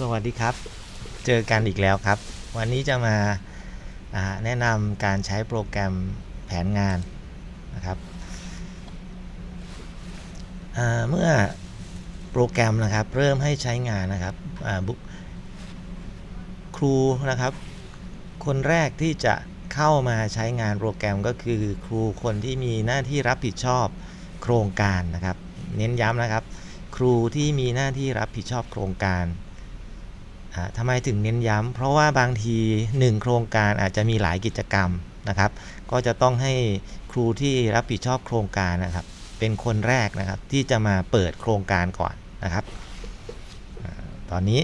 สวัสดีครับ เจอกันอีกแล้วครับ วันนี้จะมาาแนะนำการใช้โปรแกรมแผนงานนะครับ เมื่อโปรแกรมนะครับเริ่มให้ใช้งานนะครับครูนะครับ คนแรกที่จะเข้ามาใช้งานโปรแกรมก็คือครูคนที่มีหน้าที่รับผิดชอบโครงการนะครับ เน้นย้ำนะครับ ครูที่มีหน้าที่รับผิดชอบโครงการ ทำไมถึงเน้นย้ำเพราะว่าบางที 1 โครงการอาจจะมีหลายกิจกรรมนะครับ ก็จะต้องให้ครูที่รับผิดชอบโครงการนะครับ เป็นคนแรกนะครับที่จะมาเปิดโครงการก่อนนะครับ ตอนนี้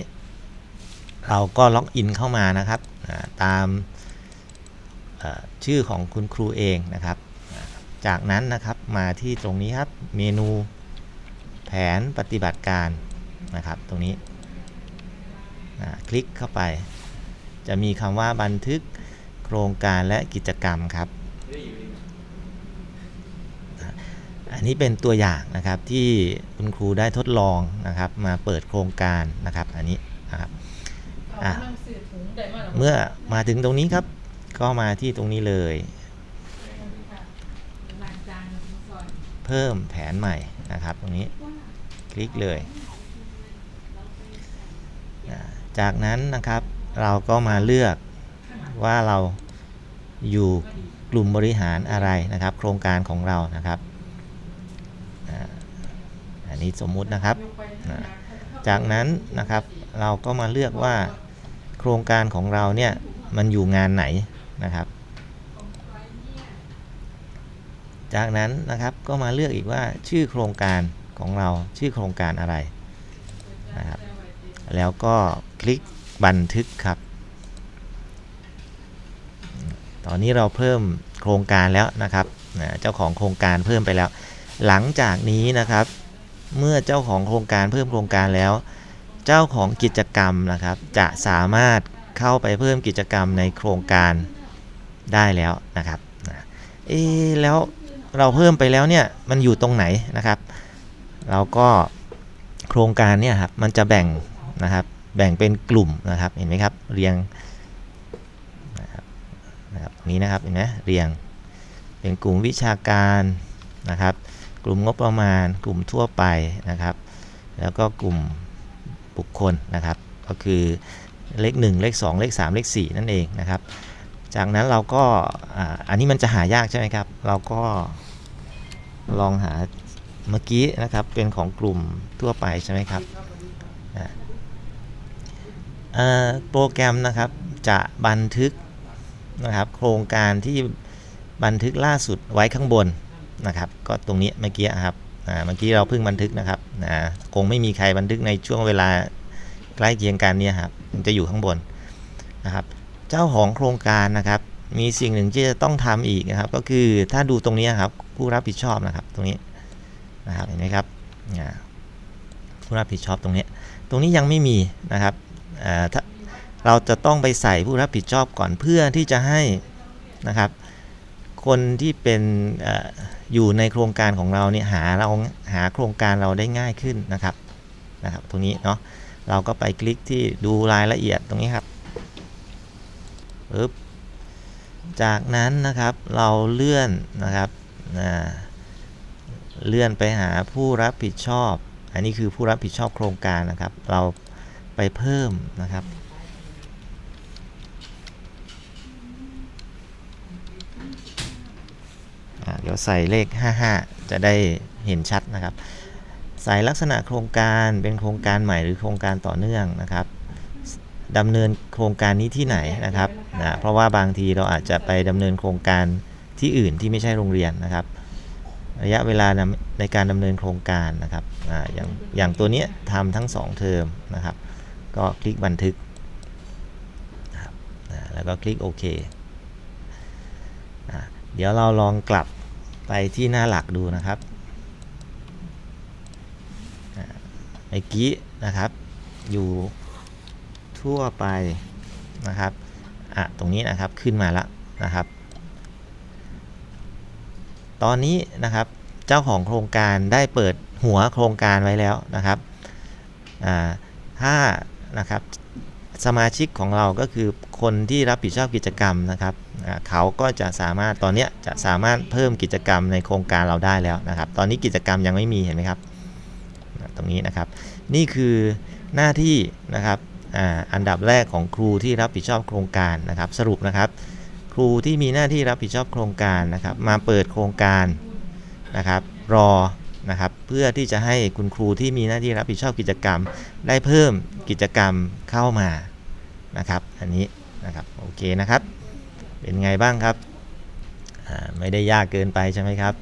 เราก็ล็อกอินเข้ามานะครับตามชื่อของคุณครูเองนะครับ จากนั้นนะครับมาที่ตรงนี้ครับเมนูแผนปฏิบัติการนะครับ ตรงนี้ อ่าคลิกเข้าไป จะมีคำว่าบันทึกโครงการและกิจกรรมครับอ่าอันนี้เป็นตัวอย่างนะครับที่คุณครูได้ทดลองนะครับมาเปิดโครงการนะครับอันนี้นะครับอะเมื่อมาถึงตรงนี้ครับ ก็มาที่ตรงนี้เลย เพิ่มแผนใหม่นะครับ ตรงนี้ คลิกเลยอ่า จากนั้นนะครับเราก็มาเลือกว่าเราอยู่กลุ่มบริหารอะไรนะครับ โครงการของเรานะครับอันนี้สมมุตินะครับ จากนั้นนะครับเราก็มาเลือกว่าโครงการของเราเนี่ยมันอยู่งานไหนนะครับ จากนั้นนะครับก็มาเลือกอีกว่าชื่อโครงการของเราชื่อโครงการอะไรนะครับ แล้วก็คลิกบันทึกครับ ตอนนี้เราเพิ่มโครงการแล้วนะครับ เจ้าของโครงการเพิ่มไปแล้ว หลังจากนี้นะครับ เมื่อเจ้าของโครงการเพิ่มโครงการแล้ว เจ้าของกิจกรรมนะครับ จะสามารถเข้าไปเพิ่มกิจกรรมในโครงการได้แล้วนะครับเอ๊แล้วเราเพิ่มไปแล้วเนี่ยมันอยู่ตรงไหนนะครับ เราก็โครงการเนี่ยครับมันจะแบ่ง นะครับ แบ่งเป็นกลุ่มนะครับ เห็นไหมครับ เรียงนะครับนะครับนี้นะครับเห็นไหมเรียง เป็นกลุ่มวิชาการนะครับ กลุ่มงบประมาณ กลุ่มทั่วไปนะครับ แล้วก็กลุ่มบุคคลนะครับ ก็คือเลข 1 เลข 2 เลข 3 เลข 4 นั่นเองนะครับ จากนั้นเราก็อันนี้มันจะหายากใช่ไหมครับ เราก็ลองหาเมื่อกี้นะครับเป็นของกลุ่มทั่วไปใช่ไหมครับ โปรแกรมนะครับจะบันทึกนะครับโครงการที่บันทึกล่าสุดไว้ข้างบนนะครับ ก็ตรงนี้เมื่อกี้ครับเมื่อกี้เราเพิ่งบันทึกนะครับคงไม่มีใครบันทึกในช่วงเวลาใกล้เคียงกันเนี่ยครับมันจะอยู่ข้างบนนะครับ เจ้าของโครงการนะครับมีสิ่งหนึ่งที่จะต้องทำอีกนะครับ ก็คือถ้าดูตรงนี้ครับผู้รับผิดชอบนะครับตรงนี้นะครับเห็นไหมครับผู้รับผิดชอบตรงนี้ ตรงนี้ยังไม่มีนะครับ เราจะต้องไปใส่ผู้รับผิดชอบก่อนเพื่อที่จะให้นะครับคนที่เป็นออยู่ในโครงการของเราเนี่ยหาเราหาโครงการเราได้ง่ายขึ้นนะครับนะครับ ตรงนี้เนาะเราก็ไปคลิกที่ดูรายละเอียดตรงนี้ครับปึ๊บจากนั้นนะครับเราเลื่อนนะครับเลื่อนไปหาผู้รับผิดชอบ อันนี้คือผู้รับผิดชอบโครงการนะครับ เรา ไปเพิ่มนะครับ เดี๋ยวใส่เลข 55 จะได้เห็นชัดนะครับ ใส่ลักษณะโครงการเป็นโครงการใหม่หรือโครงการต่อเนื่องนะครับดำเนินโครงการนี้ที่ไหนนะครับนะเพราะว่าบางทีเราอาจจะไปดำเนินโครงการที่อื่นที่ไม่ใช่โรงเรียนนะครับ ระยะเวลาในการดำเนินโครงการนะครับออย่างอย่างตัวนี้ทำทั้ง 2 เทอมนะครับ ก็คลิกบันทึกนะครับแล้วก็คลิกโอเคเดี๋ยวเราลองกลับไปที่หน้าหลักดูนะครับเมื่อกี้นะครับ อยู่ทั่วไปนะครับอะตรงนี้นะครับขึ้นมาแล้วนะครับ ตอนนี้นะครับเจ้าของโครงการได้เปิดหัวโครงการไว้แล้วนะครับอ่าถ้า นะครับสมาชิกของเราก็คือคนที่รับผิดชอบกิจกรรมนะครับเขาก็จะสามารถตอนนี้จะสามารถเพิ่มกิจกรรมในโครงการเราได้แล้วนะครับ ตอนนี้กิจกรรมยังไม่มีเห็นไหมครับ ตรงนี้นะครับ นี่คือหน้าที่นะครับออันดับแรกของครูที่รับผิดชอบโครงการนะครับ สรุปนะครับ ครูที่มีหน้าที่รับผิดชอบโครงการนะครับ มาเปิดโครงการนะครับ รอ นะครับเพื่อที่จะให้คุณครูที่มีหน้าที่รับผิดชอบกิจกรรม ได้เพิ่มกิจกรรมเข้ามานะครับอันนี้นะครับโอเคนะครับเป็นไงบ้างครับไม่ได้ยากเกินไปใช่ไหมครับ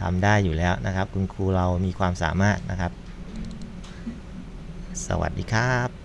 ทำได้อยู่แล้วนะครับ คุณครูเรามีความสามารถนะครับ สวัสดีครับ